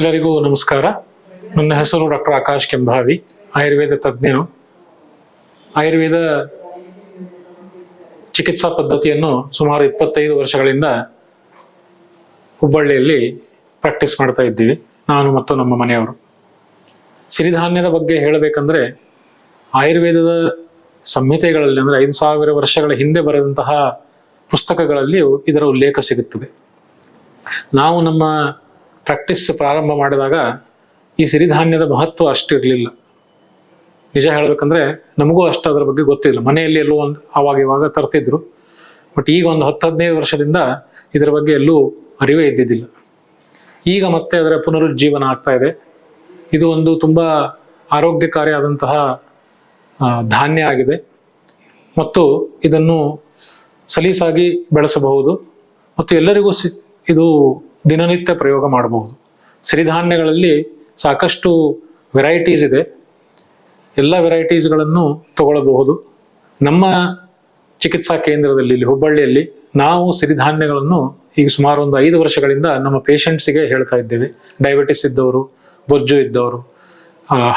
ಎಲ್ಲರಿಗೂ ನಮಸ್ಕಾರ. ನನ್ನ ಹೆಸರು ಡಾಕ್ಟರ್ ಆಕಾಶ್ ಕೆಂಭಾವಿ, ಆಯುರ್ವೇದ ತಜ್ಞನು. ಆಯುರ್ವೇದ ಚಿಕಿತ್ಸಾ ಪದ್ಧತಿಯನ್ನು ಸುಮಾರು ಇಪ್ಪತ್ತೈದು ವರ್ಷಗಳಿಂದ ಹುಬ್ಬಳ್ಳಿಯಲ್ಲಿ ಪ್ರಾಕ್ಟೀಸ್ ಮಾಡ್ತಾ ಇದ್ದೀವಿ. ನಾನು ಮತ್ತು ನಮ್ಮ ಮನೆಯವರು. ಸಿರಿಧಾನ್ಯದ ಬಗ್ಗೆ ಹೇಳಬೇಕಂದ್ರೆ, ಆಯುರ್ವೇದದ ಸಂಹಿತೆಗಳಲ್ಲಿ ಅಂದರೆ ಐದು ಸಾವಿರ ವರ್ಷಗಳ ಹಿಂದೆ ಬರೆದಂತಹ ಪುಸ್ತಕಗಳಲ್ಲಿಯೂ ಇದರ ಉಲ್ಲೇಖ ಸಿಗುತ್ತದೆ. ನಾವು ನಮ್ಮ ಪ್ರಾಕ್ಟೀಸ್ ಪ್ರಾರಂಭ ಮಾಡಿದಾಗ ಈ ಸಿರಿಧಾನ್ಯದ ಮಹತ್ವ ಅಷ್ಟು ಇರಲಿಲ್ಲ ನಿಜ ಹೇಳಬೇಕಂದ್ರೆ ನಮಗೂ ಅಷ್ಟು ಅದರ ಬಗ್ಗೆ ಗೊತ್ತಿಲ್ಲ. ಮನೆಯಲ್ಲಿ ಎಲ್ಲೋ ಒಂದು ಆವಾಗ ಇವಾಗ ತರ್ತಿದ್ರು. ಬಟ್ ಈಗ ಒಂದು ಹತ್ತು, ಹದಿನೈದು ವರ್ಷದಿಂದ ಇದರ ಬಗ್ಗೆ ಎಲ್ಲೂ ಅರಿವೇ ಇದ್ದಿದ್ದಿಲ್ಲ. ಈಗ ಮತ್ತೆ ಅದರ ಪುನರುಜ್ಜೀವನ ಆಗ್ತಾ ಇದೆ. ಇದು ಒಂದು ತುಂಬ ಆರೋಗ್ಯಕಾರಿಯಾದಂತಹ ಧಾನ್ಯ ಆಗಿದೆ. ಮತ್ತು ಇದನ್ನು ಸಲೀಸಾಗಿ ಬೆಳೆಸಬಹುದು. ಮತ್ತು ಎಲ್ಲರಿಗೂ ಸಿ, ಇದು ದಿನನಿತ್ಯ ಪ್ರಯೋಗ ಮಾಡಬಹುದು. ಸಿರಿಧಾನ್ಯಗಳಲ್ಲಿ ಸಾಕಷ್ಟು ವೆರೈಟೀಸ್ ಇದೆ. ಎಲ್ಲ ವೆರೈಟೀಸ್ಗಳನ್ನು ತಗೊಳ್ಳಬಹುದು. ನಮ್ಮ ಚಿಕಿತ್ಸಾ ಕೇಂದ್ರದಲ್ಲಿ ಇಲ್ಲಿ ಹುಬ್ಬಳ್ಳಿಯಲ್ಲಿ ನಾವು ಸಿರಿಧಾನ್ಯಗಳನ್ನು ಈಗ ಸುಮಾರು ಒಂದು ಐದು ವರ್ಷಗಳಿಂದ ನಮ್ಮ ಪೇಷಂಟ್ಸಿಗೆ ಹೇಳ್ತಾ ಇದ್ದೇವೆ. ಡಯಾಬಿಟಿಸ್ ಇದ್ದವರು, ಬೊಜ್ಜು ಇದ್ದವರು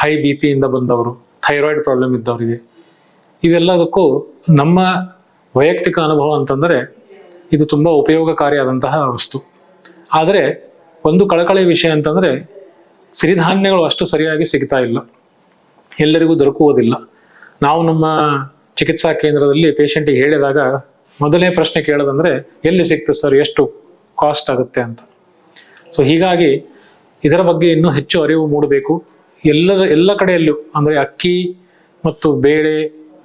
ಹೈ ಬಿ ಪಿಯಿಂದ ಬಂದವರು ಥೈರಾಯ್ಡ್ ಪ್ರಾಬ್ಲಮ್ ಇದ್ದವರಿಗೆ. ಇವೆಲ್ಲದಕ್ಕೂ ನಮ್ಮ ವೈಯಕ್ತಿಕ ಅನುಭವ ಅಂತಂದರೆ ಇದು ತುಂಬ ಉಪಯೋಗಕಾರಿಯಾದಂತಹ ವಸ್ತು. ಆದರೆ ಒಂದು ಕಳಕಳಿ ವಿಷಯ ಅಂತಂದರೆ ಸಿರಿಧಾನ್ಯಗಳು ಅಷ್ಟು ಸರಿಯಾಗಿ ಸಿಗ್ತಾ ಇಲ್ಲ. ಎಲ್ಲರಿಗೂ ದೊರಕುವುದಿಲ್ಲ. ನಾವು ನಮ್ಮ ಚಿಕಿತ್ಸಾ ಕೇಂದ್ರದಲ್ಲಿ ಪೇಷಂಟಿಗೆ ಹೇಳಿದಾಗ ಮೊದಲನೇ ಪ್ರಶ್ನೆ ಕೇಳೋದಂದ್ರೆ, ಎಲ್ಲಿ ಸಿಗ್ತದೆ ಸರ್, ಎಷ್ಟು ಕಾಸ್ಟ್ ಆಗುತ್ತೆ ಅಂತ. ಸೊ ಹೀಗಾಗಿ ಇದರ ಬಗ್ಗೆ ಇನ್ನೂ ಹೆಚ್ಚು ಅರಿವು ಮೂಡಬೇಕು. ಎಲ್ಲರ, ಎಲ್ಲ ಕಡೆಯಲ್ಲೂ, ಅಂದರೆ ಅಕ್ಕಿ ಮತ್ತು ಬೇಳೆ,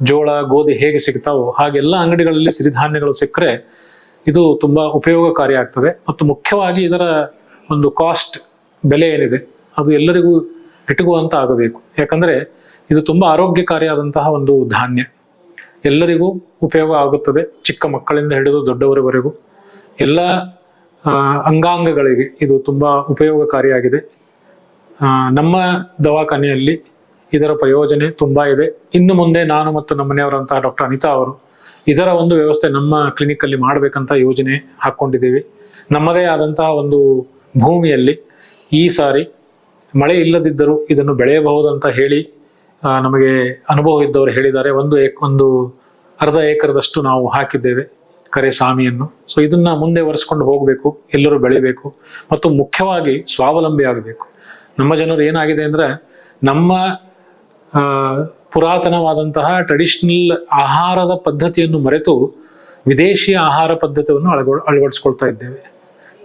ಜೋಳ, ಗೋಧಿ ಹೇಗೆ ಸಿಗ್ತಾವೋ ಹಾಗೆಲ್ಲ ಅಂಗಡಿಗಳಲ್ಲಿ ಸಿರಿಧಾನ್ಯಗಳು ಸಿಕ್ಕರೆ ಇದು ತುಂಬ ಉಪಯೋಗಕಾರಿ ಆಗ್ತದೆ ಮತ್ತು ಮುಖ್ಯವಾಗಿ ಇದರ ಒಂದು ಕಾಸ್ಟ್ ಬೆಲೆ ಏನಿದೆ, ಅದು ಎಲ್ಲರಿಗೂ ಇಟುಕುವಂತ ಆಗಬೇಕು. ಯಾಕಂದ್ರೆ ಇದು ತುಂಬ ಆರೋಗ್ಯಕಾರಿಯಾದಂತಹ ಒಂದು ಧಾನ್ಯ. ಎಲ್ಲರಿಗೂ ಉಪಯೋಗ ಆಗುತ್ತದೆ, ಚಿಕ್ಕ ಮಕ್ಕಳಿಂದ ಹಿಡಿದು ದೊಡ್ಡವರವರೆಗೂ. ಎಲ್ಲ ಅಂಗಾಂಗಗಳಿಗೆ ಇದು ತುಂಬ ಉಪಯೋಗಕಾರಿಯಾಗಿದೆ. ನಮ್ಮ ದವಾಖಾನೆಯಲ್ಲಿ ಇದರ ಪ್ರಯೋಜನೆ ತುಂಬಾ ಇದೆ. ಇನ್ನು ಮುಂದೆ ನಾನು ಮತ್ತು ನಮ್ಮ ಮನೆಯವರಂತಹ ಡಾಕ್ಟರ್ ಅನಿತಾ ಅವರು ಇದರ ಒಂದು ವ್ಯವಸ್ಥೆ ನಮ್ಮ ಕ್ಲಿನಿಕ್ಕಲ್ಲಿ ಮಾಡಬೇಕಂತ ಯೋಜನೆ ಹಾಕ್ಕೊಂಡಿದ್ದೀವಿ. ನಮ್ಮದೇ ಆದಂತಹ ಒಂದು ಭೂಮಿಯಲ್ಲಿ ಈ ಸಾರಿ ಮಳೆ ಇಲ್ಲದಿದ್ದರೂ ಇದನ್ನು ಬೆಳೆಯಬಹುದಂತ ಹೇಳಿ ನಮಗೆ ಅನುಭವ ಇದ್ದವರು ಹೇಳಿದ್ದಾರೆ. ಒಂದು ಏಕ್, ಒಂದು ಅರ್ಧ ಏಕರದಷ್ಟು ನಾವು ಹಾಕಿದ್ದೇವೆ ಕರೆ ಸಾಮಿಯನ್ನು. ಸೊ ಇದನ್ನ ಮುಂದೆ ಒರೆಸ್ಕೊಂಡು ಹೋಗಬೇಕು, ಎಲ್ಲರೂ ಬೆಳಿಬೇಕು ಮತ್ತು ಮುಖ್ಯವಾಗಿ ಸ್ವಾವಲಂಬಿ ಆಗಬೇಕು. ನಮ್ಮ ಜನರು ಏನಾಗಿದೆ ಅಂದ್ರೆ ನಮ್ಮ ಪುರಾತನವಾದಂತಹ ಟ್ರೆಡಿಷನಲ್ ಆಹಾರದ ಪದ್ಧತಿಯನ್ನು ಮರೆತು ವಿದೇಶಿ ಆಹಾರ ಪದ್ಧತಿಯನ್ನು ಅಳಗ ಅಳವಡಿಸ್ಕೊಳ್ತಾ ಇದ್ದೇವೆ.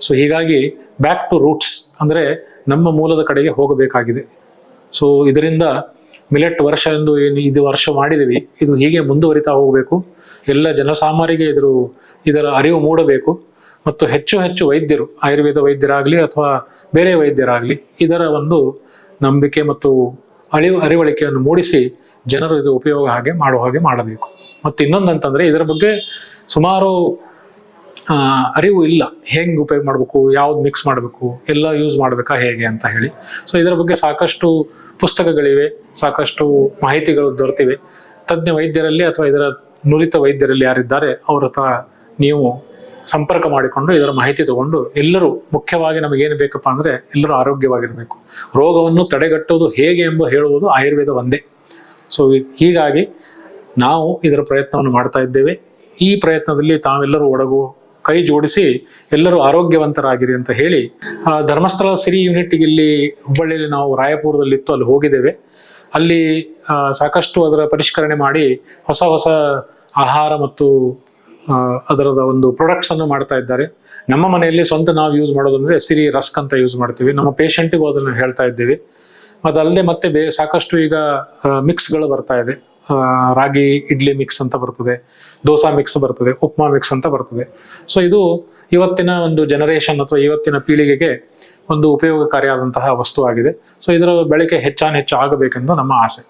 ಸೊ ಹೀಗಾಗಿ ಬ್ಯಾಕ್ ಟು ರೂಟ್ಸ್ ಅಂದರೆ ನಮ್ಮ ಮೂಲದ ಕಡೆಗೆ ಹೋಗಬೇಕಾಗಿದೆ. ಸೊ ಇದರಿಂದ ಮಿಲೆಟ್ ವರ್ಷ ಎಂದು ಏನು ಇದು ವರ್ಷ ಮಾಡಿದ್ದೀವಿ. ಇದು ಹೀಗೆ ಮುಂದುವರಿತಾ ಹೋಗಬೇಕು. ಎಲ್ಲ ಜನಸಾಮಾರಿಗೆ ಇದ್ರ ಇದರ ಅರಿವು ಮೂಡಬೇಕು. ಮತ್ತು ಹೆಚ್ಚು ಹೆಚ್ಚು ವೈದ್ಯರು, ಆಯುರ್ವೇದ ವೈದ್ಯರಾಗಲಿ ಅಥವಾ ಬೇರೆ ವೈದ್ಯರಾಗಲಿ ಇದರ ಒಂದು ನಂಬಿಕೆ ಮತ್ತು ಅಳಿವು, ಅರಿವಳಿಕೆಯನ್ನು ಮೂಡಿಸಿ ಜನರು ಇದು ಉಪಯೋಗ ಹಾಗೆ ಮಾಡುವ ಹಾಗೆ ಮಾಡಬೇಕು. ಮತ್ತು ಇನ್ನೊಂದಂತಂದ್ರೆ ಇದರ ಬಗ್ಗೆ ಸುಮಾರು ಅರಿವು ಇಲ್ಲ. ಹೆಂಗೆ ಉಪಯೋಗ ಮಾಡಬೇಕು, ಯಾವ್ದು ಮಿಕ್ಸ್ ಮಾಡಬೇಕು, ಎಲ್ಲ ಯೂಸ್ ಮಾಡಬೇಕಾ ಹೇಗೆ ಅಂತ ಹೇಳಿ. ಸೊ ಇದರ ಬಗ್ಗೆ ಸಾಕಷ್ಟು ಪುಸ್ತಕಗಳಿವೆ, ಸಾಕಷ್ಟು ಮಾಹಿತಿಗಳು ದೊರೆತಿವೆ. ತಜ್ಞ ವೈದ್ಯರಲ್ಲಿ ಅಥವಾ ಇದರ ನುರಿತ ವೈದ್ಯರಲ್ಲಿ ಯಾರಿದ್ದಾರೆ, ಅವ್ರ ಹತ್ರ ನೀವು ಸಂಪರ್ಕ ಮಾಡಿಕೊಂಡು ಇದರ ಮಾಹಿತಿ ತಗೊಂಡು ಎಲ್ಲರೂ ಮುಖ್ಯವಾಗಿ ನಮಗೇನು ಬೇಕಪ್ಪ ಅಂದ್ರೆ ಎಲ್ಲರೂ ಆರೋಗ್ಯವಾಗಿರಬೇಕು. ರೋಗವನ್ನು ತಡೆಗಟ್ಟುವುದು ಹೇಗೆ ಎಂಬ ಹೇಳುವುದು ಆಯುರ್ವೇದ ಒಂದೇ. ಸೊ ಹೀಗಾಗಿ ನಾವು ಇದರ ಪ್ರಯತ್ನವನ್ನು ಮಾಡ್ತಾ ಇದ್ದೇವೆ. ಈ ಪ್ರಯತ್ನದಲ್ಲಿ ತಾವೆಲ್ಲರೂ ಒಡಗು, ಕೈ ಜೋಡಿಸಿ ಎಲ್ಲರೂ ಆರೋಗ್ಯವಂತರಾಗಿರಿ ಅಂತ ಹೇಳಿ ಧರ್ಮಸ್ಥಳ ಸಿರಿ ಯೂನಿಟ್ ಇಲ್ಲಿ ಹುಬ್ಬಳ್ಳಿಯಲ್ಲಿ ನಾವು ರಾಯಪುರದಲ್ಲಿ ಇತ್ತು ಅಲ್ಲಿ ಹೋಗಿದ್ದೇವೆ. ಅಲ್ಲಿ ಸಾಕಷ್ಟು ಅದರ ಪರಿಷ್ಕರಣೆ ಮಾಡಿ ಹೊಸ ಹೊಸ ಆಹಾರ ಮತ್ತು ಅದರದ ಒಂದು ಪ್ರೊಡಕ್ಟ್ಸ್ ಅನ್ನು ಮಾಡ್ತಾ ಇದ್ದಾರೆ. ನಮ್ಮ ಮನೆಯಲ್ಲಿ ಸ್ವಂತ ನಾವು ಯೂಸ್ ಮಾಡೋದಂದ್ರೆ ಸಿರಿ ರಸ್ಕ್ ಅಂತ ಯೂಸ್ ಮಾಡ್ತೀವಿ. ನಮ್ಮ ಪೇಷಂಟಿಗೂ ಅದನ್ನು ಹೇಳ್ತಾ ಇದ್ದೀವಿ. ಅದಲ್ಲದೆ ಮತ್ತೆ ಬೇ ಸಾಕಷ್ಟು ಈಗ ಮಿಕ್ಸ್ಗಳು ಬರ್ತಾ ಇದೆ. ರಾಗಿ, ಇಡ್ಲಿ ಮಿಕ್ಸ್ ಅಂತ ಬರ್ತದೆ, ದೋಸಾ ಮಿಕ್ಸ್ ಬರ್ತದೆ, ಉಪ್ಮಾ ಮಿಕ್ಸ್ ಅಂತ ಬರ್ತದೆ. ಸೊ ಇದು ಇವತ್ತಿನ ಒಂದು ಜನರೇಷನ್ ಅಥವಾ ಇವತ್ತಿನ ಪೀಳಿಗೆಗೆ ಒಂದು ಉಪಯೋಗಕಾರಿಯಾದಂತಹ ವಸ್ತು ಆಗಿದೆ. ಸೊ ಇದರ ಬಳಕೆ ಹೆಚ್ಚಾನ್ ಹೆಚ್ಚು ಆಗಬೇಕೆಂದು ನಮ್ಮ ಆಸೆ.